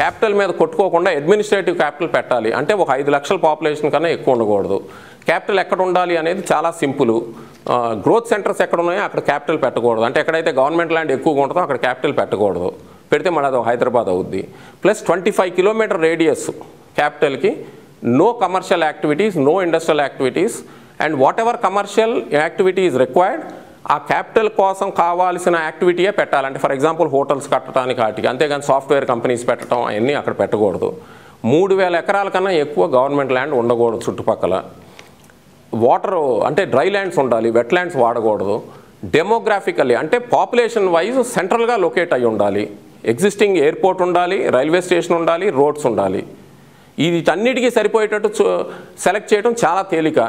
Capital మీద కొట్టుకోకుండా administrative capital పెట్టాలి. అంటే ఒక ఐదు లక్షల పాపులేషన్ కన్నా ఎక్కువ ఉండకూడదు. క్యాపిటల్ ఎక్కడ ఉండాలి అనేది చాలా సింపుల్. గ్రోత్ సెంటర్స్ ఎక్కడ ఉన్నాయో అక్కడ క్యాపిటల్ పెట్టకూడదు. అంటే ఎక్కడైతే గవర్నమెంట్ ల్యాండ్ ఎక్కువగా ఉంటుందో అక్కడ క్యాపిటల్ పెట్టకూడదు. పెడితే మళ్ళీ అది హైదరాబాద్ అవుద్ది. Plus twenty five kilometer radius క్యాపిటల్కి no commercial activities no industrial activities and whatever commercial activity is required ఆ క్యాపిటల్ కోసం కావాల్సిన యాక్టివిటీయే పెట్టాలంటే ఫర్ ఎగ్జాంపుల్ హోటల్స్ కట్టడానికి వాటికి అంతేగాని సాఫ్ట్వేర్ కంపెనీస్ పెట్టడం అవన్నీ అక్కడ పెట్టకూడదు. మూడు వేల ఎకరాల కన్నా ఎక్కువ గవర్నమెంట్ ల్యాండ్ ఉండకూడదు చుట్టుపక్కల. వాటర్ అంటే డ్రై ల్యాండ్స్ ఉండాలి వెట్ ల్యాండ్స్ వాడకూడదు. డెమోగ్రాఫికల్లీ అంటే పాపులేషన్ వైజ్ సెంట్రల్గా లొకేట్ అయి ఉండాలి. ఎగ్జిస్టింగ్ ఎయిర్పోర్ట్ ఉండాలి రైల్వే స్టేషన్ ఉండాలి రోడ్స్ ఉండాలి. వీటన్నిటికీ సరిపోయేటట్టు సెలెక్ట్ చేయడం చాలా తేలిక.